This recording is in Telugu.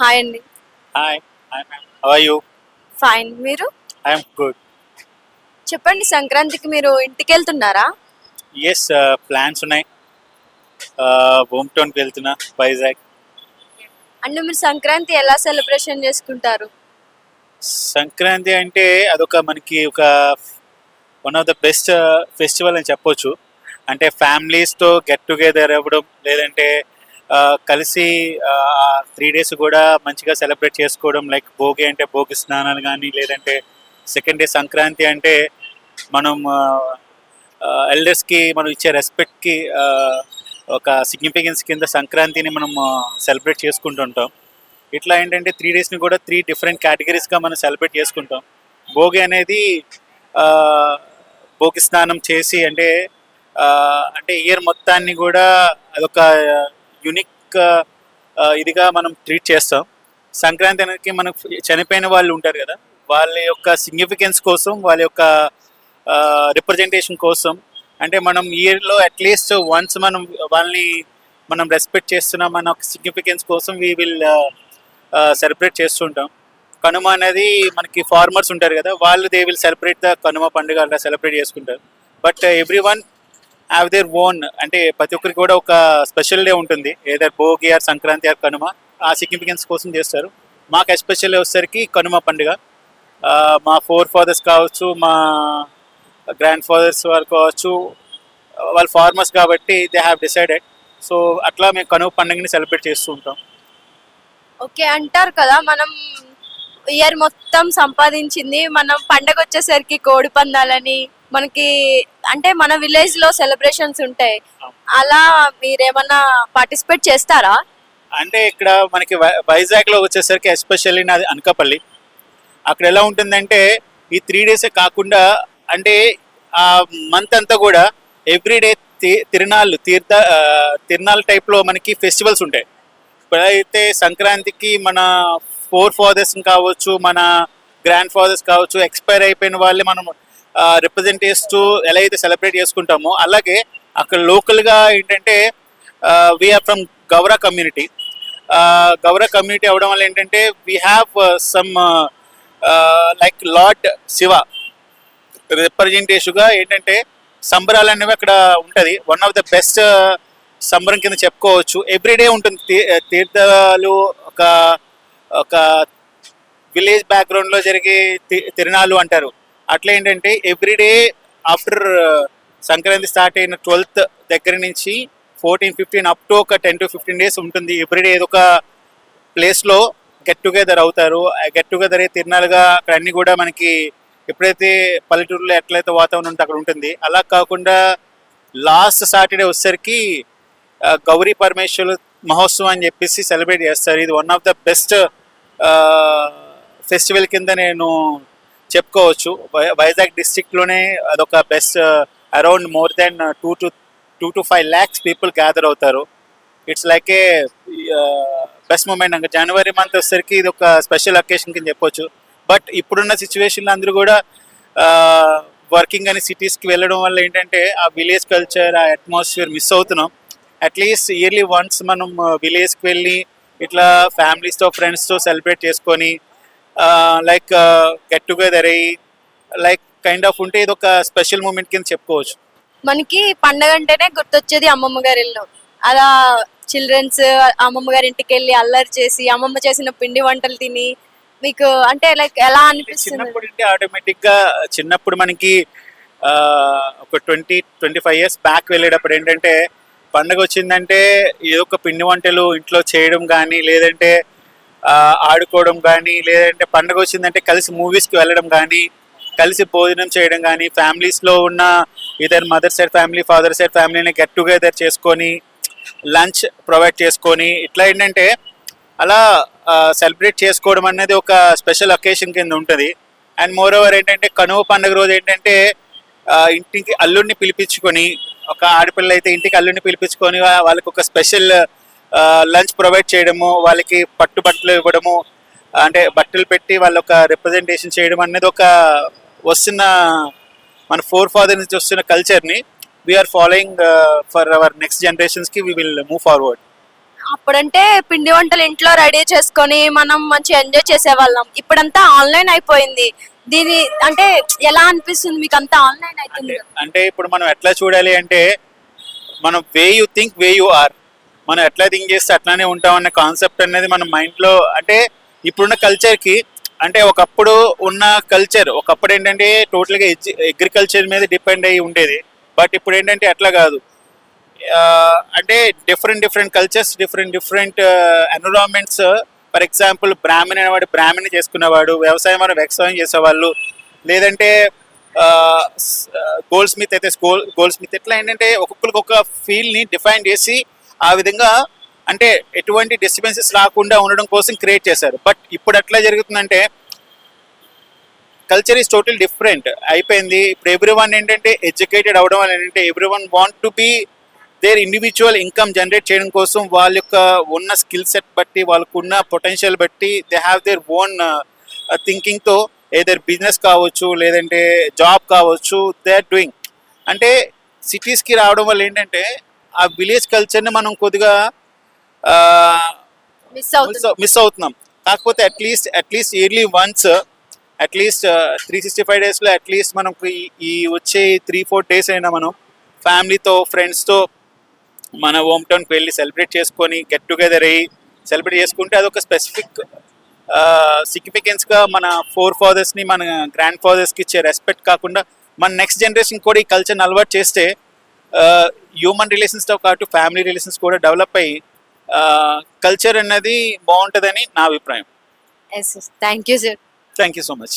హాయ్ అండి. Hi how are you fine మీరు? ఐఎమ్ గుడ్ చెప్పండి సంక్రాంతికి మీరు ఇంటికి వెళ్తున్నారా ఎస్ ప్లాన్స్ uh, ఉన్నాయి. హోమ్ టౌన్కి వెళ్తున్నా వైజాగ్ అంటే మీరు సంక్రాంతి ఎలా సెలబ్రేషన్ చేసుకుంటారు? సంక్రాంతి అంటే అదొక మనకి ఒక one of the best festival అని చెప్పొచ్చు. అంటే ఫ్యామిలీస్తో గెట్ టుగెదర్ అవ్వడం లేదంటే కలిసి త్రీ డేస్ కూడా మంచిగా సెలబ్రేట్ చేసుకోవడం లైక్ భోగి అంటే భోగి స్నానాలు కానీ లేదంటే సెకండ్ డే సంక్రాంతి అంటే మనం ఎల్డర్స్కి మనం ఇచ్చే రెస్పెక్ట్కి ఒక సిగ్నిఫికెన్స్ కింద సంక్రాంతిని మనం సెలబ్రేట్ చేసుకుంటుంటాం. ఇట్లా ఏంటంటే త్రీ డేస్ని కూడా త్రీ డిఫరెంట్ కేటగిరీస్గా మనం సెలబ్రేట్ చేసుకుంటాం. భోగి అనేది భోగి స్నానం చేసి అంటే అంటే ఇయర్ మొత్తాన్ని కూడా అదొక యునిక్ uh, uh, ఇదిగా మనం ట్రీట్ చేస్తాం. సంక్రాంతి అనేది మనకు చనిపోయిన వాళ్ళు ఉంటారు కదా వాళ్ళ యొక్క సిగ్నిఫికెన్స్ కోసం వాళ్ళ యొక్క uh, రిప్రజెంటేషన్ కోసం అంటే మనం ఇయర్లో అట్లీస్ట్ వన్స్ మనం వాళ్ళని మనం రెస్పెక్ట్ చేస్తున్నాం మన సిగ్నిఫికెన్స్ కోసం వీ విల్ సెలబ్రేట్ చేస్తుంటాం కనుమ అనేది మనకి ఫార్మర్స్ ఉంటారు కదా వాళ్ళు they will celebrate the Kanuma పండుగ అలా సెలబ్రేట్ చేసుకుంటారు. But every one have their own అంటే ప్రతి ఒక్కరికి కూడా ఒక స్పెషల్ డే ఉంటుంది. Either Bhogi or Sankranti or Kanuma. ఆ సిగ్నిఫికెన్స్ కోసం చేస్తారు. మాకు ఎస్పెషల్ వచ్చేసరికి కనుమ పండుగ. మా ఫోర్ ఫాదర్స్ కావచ్చు మా గ్రాండ్ ఫాదర్స్ వారు కావచ్చు వాళ్ళు ఫార్మర్స్ కాబట్టి దే హ్యావ్ డిసైడెడ్ సో అట్లా మేము కనుమ పండుగని సెలబ్రేట్ చేస్తూ ఉంటాం. ఓకే అంటారు కదా మనం ఇయర్ మొత్తం సంపాదించింది. మనం పండగ వచ్చేసరికి కోడి పందాలని మనకి అంటే మన విలేజ్లో సెలబ్రేషన్స్ ఉంటాయి. అలా మీరేమన్నా పార్టిసిపేట్ చేస్తారా? అంటే ఇక్కడ మనకి వై- వైజాగ్లో వచ్చేసరికి ఎస్పెషల్లీ నాది అనకాపల్లి. అక్కడ ఎలా ఉంటుందంటే ఈ త్రీ డేసే కాకుండా అంటే ఆ మంత్ అంతా కూడా ఎవ్రీడే తిరునాళ్ళు తీర్థ తిరునాళ్ళ టైప్లో మనకి ఫెస్టివల్స్ ఉంటాయి. ఇప్పుడైతే సంక్రాంతికి మన ఫోర్ ఫాదర్స్ కావచ్చు మన గ్రాండ్ ఫాదర్స్ కావచ్చు ఎక్స్పైర్ అయిపోయిన వాళ్ళని మనం రిప్రజెంట్ చేస్తూ ఎలా అయితే సెలబ్రేట్ చేసుకుంటామో అలాగే అక్కడ లోకల్గా ఏంటంటే we are from Gaura community Gaura community అవడం వల్ల ఏంటంటే we have some like lord Shiva రిప్రజెంటేషన్గా ఏంటంటే సంబరాలు అనేవి అక్కడ ఉంటుంది. వన్ ఆఫ్ ద బెస్ట్ సంబరం కింద చెప్పుకోవచ్చు. ఎవ్రీడే ఉంటుంది తీర్థాలు ఒక ఒక విలేజ్ బ్యాక్గ్రౌండ్లో జరిగే తి- తిరణాలు అంటారు. అట్లా ఏంటంటే ఎవ్రీడే ఆఫ్టర్ సంక్రాంతి స్టార్ట్ అయిన ట్వెల్త్ దగ్గర నుంచి ఫోర్టీన్ ఫిఫ్టీన్ అప్ టు ఒక టెన్ టు ఫిఫ్టీన్ డేస్ ఉంటుంది. ఎవ్రీడే ఏదో ఒక ప్లేస్లో గెట్ టుగెదర్ అవుతారు. గెట్ టుగెదర్ అయితే తిరణాలుగా అక్కడ అన్నీ కూడా మనకి ఎప్పుడైతే పల్లెటూరులో ఎట్లయితే వాతావరణం ఉంటే అక్కడ ఉంటుంది. అలా కాకుండా లాస్ట్ సాటర్డే వచ్చేసరికి గౌరీ పరమేశ్వరు మహోత్సవం అని చెప్పేసి సెలబ్రేట్ చేస్తారు. ఇది one of the best festival కింద నేను చెప్పుకోవచ్చు. వై- వైజాగ్ డిస్టిక్లోనే అదొక best around more than two to two to five lakhs people gather అవుతారు. It's like a best moment అంటే జనవరి మంత్ వచ్చేసరికి ఇది ఒక స్పెషల్ అకేషన్ కింద చెప్పొచ్చు. బట్ ఇప్పుడున్న సిచ్యువేషన్లో అందరూ కూడా వర్కింగ్ అని సిటీస్కి వెళ్ళడం వల్ల ఏంటంటే ఆ విలేజ్ కల్చర్ ఆ అట్మాస్ఫియర్ మిస్ అవుతున్నాం. అట్లీస్ట్ ఇయర్లీ వన్స్ మనం విలేజ్కి వెళ్ళి ఇట్లా ఫ్యామిలీస్తో ఫ్రెండ్స్తో సెలబ్రేట్ చేసుకొని లైక్ గెట్ టుగెదర్ అయ్యి లైక్ కైండ్ ఆఫ్ ఉంటే ఇది ఒక స్పెషల్ మూమెంట్ కింద చెప్పుకోవచ్చు. మనకి పండగ అంటేనే గుర్తొచ్చేది అమ్మమ్మ గారి ఇల్లు అలా చిల్డ్రన్స్ అమ్మమ్మ గారి ఇంటికి వెళ్ళి అల్లరి చేసి అమ్మమ్మ చేసిన పిండి వంటలు తిని మీకు అంటే లైక్ ఎలా అనిపిస్తుంది? చిన్నప్పుడు అంటే ఆటోమేటిక్గా చిన్నప్పుడు మనకి ఒక twenty twenty five years back వెళ్ళేటప్పుడు ఏంటంటే పండగ వచ్చిందంటే ఏదో ఒక పిండి వంటలు ఇంట్లో చేయడం కానీ లేదంటే ఆడుకోవడం కానీ లేదంటే పండగ వచ్చిందంటే కలిసి మూవీస్కి వెళ్ళడం కానీ కలిసి భోజనం చేయడం కానీ ఫ్యామిలీస్లో ఉన్న ఇతర mother side family father side ఫ్యామిలీని గెట్ టుగెదర్ చేసుకొని లంచ్ ప్రొవైడ్ చేసుకొని ఇట్లా ఏంటంటే అలా సెలబ్రేట్ చేసుకోవడం అనేది ఒక స్పెషల్ అకేషన్ కింద ఉంటుంది. అండ్ మోర్ ఓవర్ ఏంటంటే కనుమ పండుగ రోజు ఏంటంటే ఇంటికి అల్లుడిని పిలిపించుకొని ఒక ఆడపిల్ల అయితే ఇంటికి అల్లుడిని పిలిపించుకొని వాళ్ళకు వాళ్ళకి ఒక స్పెషల్ లంచ్ ప్రొవైడ్ చేయడము వాళ్ళకి పట్టు బట్టలు ఇవ్వడము అంటే బట్టలు పెట్టి వాళ్ళ ఒక రిప్రజెంటేషన్ చేయడం అనేది ఒక వస్తున్న మన ఫోర్ ఫాదర్ నుంచి వస్తున్న కల్చర్ని we are following for our next జనరేషన్స్కి we will move forward అప్పుడంటే పిండి వంటలు ఇంట్లో రెడీ చేసుకొని మనం మంచి ఎంజాయ్ చేసేవాళ్ళం. ఇప్పుడంతా ఆన్లైన్ అయిపోయింది. దీని అంటే ఎలా అనిపిస్తుంది మీకు అంతా ఆన్లైన్ అవుతుంది అంటే ఇప్పుడు మనం ఎట్లా చూడాలి అంటే మనం way you think way you are. మనం ఎట్లా థింక్ చేస్తే అట్లానే ఉంటాం అనే కాన్సెప్ట్ అనేది మన మైండ్లో అంటే ఇప్పుడున్న కల్చర్కి అంటే ఒకప్పుడు ఉన్న కల్చర్ ఒకప్పుడు ఏంటంటే టోటల్గా అగ్రికల్చర్ మీద డిపెండ్ అయ్యి ఉండేది. బట్ ఇప్పుడు ఏంటంటే అట్లా కాదు. అంటే different different cultures different different environments for example Brahmin అనేవాడు బ్రాహ్మణ్ చేసుకునేవాడు వ్యవసాయం వారు వ్యవసాయం చేసేవాళ్ళు. లేదంటే గోల్డ్ స్మిత్ అయితే గోల్ గోల్డ్ స్మిత్ ఎట్లా ఏంటంటే ఒక్కొక్కరికి ఒక ఫీల్డ్ని డిఫైన్ చేసి ఆ విధంగా అంటే ఎటువంటి డిస్టర్బెన్సెస్ రాకుండా ఉండడం కోసం క్రియేట్ చేశారు. బట్ ఇప్పుడు ఎట్లా జరుగుతుందంటే కల్చర్ ఈస్ టోటల్ డిఫరెంట్ అయిపోయింది. ఇప్పుడు ఎవ్రీ వన్ ఏంటంటే ఎడ్యుకేటెడ్ అవడం వల్ల ఏంటంటే every one want to be their individual income generate చేయడం కోసం వాళ్ళ యొక్క ఉన్న స్కిల్ సెట్ బట్టి వాళ్ళకు ఉన్న పొటెన్షియల్ బట్టి దే హ్యావ్ దేర్ ఓన్ థింకింగ్తో ఏదర్ బిజినెస్ కావచ్చు లేదంటే జాబ్ కావచ్చు దే ఆర్ డూయింగ్ అంటే సిటీస్కి రావడం వల్ల ఏంటంటే ఆ విలేజ్ కల్చర్ని మనం కొద్దిగా మిస్ అవుతుంది మిస్ అవుతున్నాం. కాకపోతే at least at least yearly once at least three sixty five డేస్లో అట్లీస్ట్ మనకు ఈ- ఈ వచ్చే త్రీ ఫోర్ డేస్ అయినా మనం ఫ్యామిలీతో ఫ్రెండ్స్తో మన హోమ్ టౌన్కి వెళ్ళి సెలబ్రేట్ చేసుకొని గెట్ టుగెదర్ అయ్యి సెలబ్రేట్ చేసుకుంటే అదొక స్పెసిఫిక్ సిగ్నిఫికెన్స్గా మన ఫోర్ ఫాదర్స్ని మన గ్రాండ్ ఫాదర్స్కి ఇచ్చే రెస్పెక్ట్ కాకుండా మన నెక్స్ట్ జనరేషన్ కూడా ఈ కల్చర్ని అలవాటు చేస్తే హ్యూమన్ రిలేషన్స్తో పాటు ఫ్యామిలీ రిలేషన్స్ కూడా డెవలప్ అయ్యి కల్చర్ అన్నది బాగుంటుందని నా అభిప్రాయం. Thank you sir thank you so much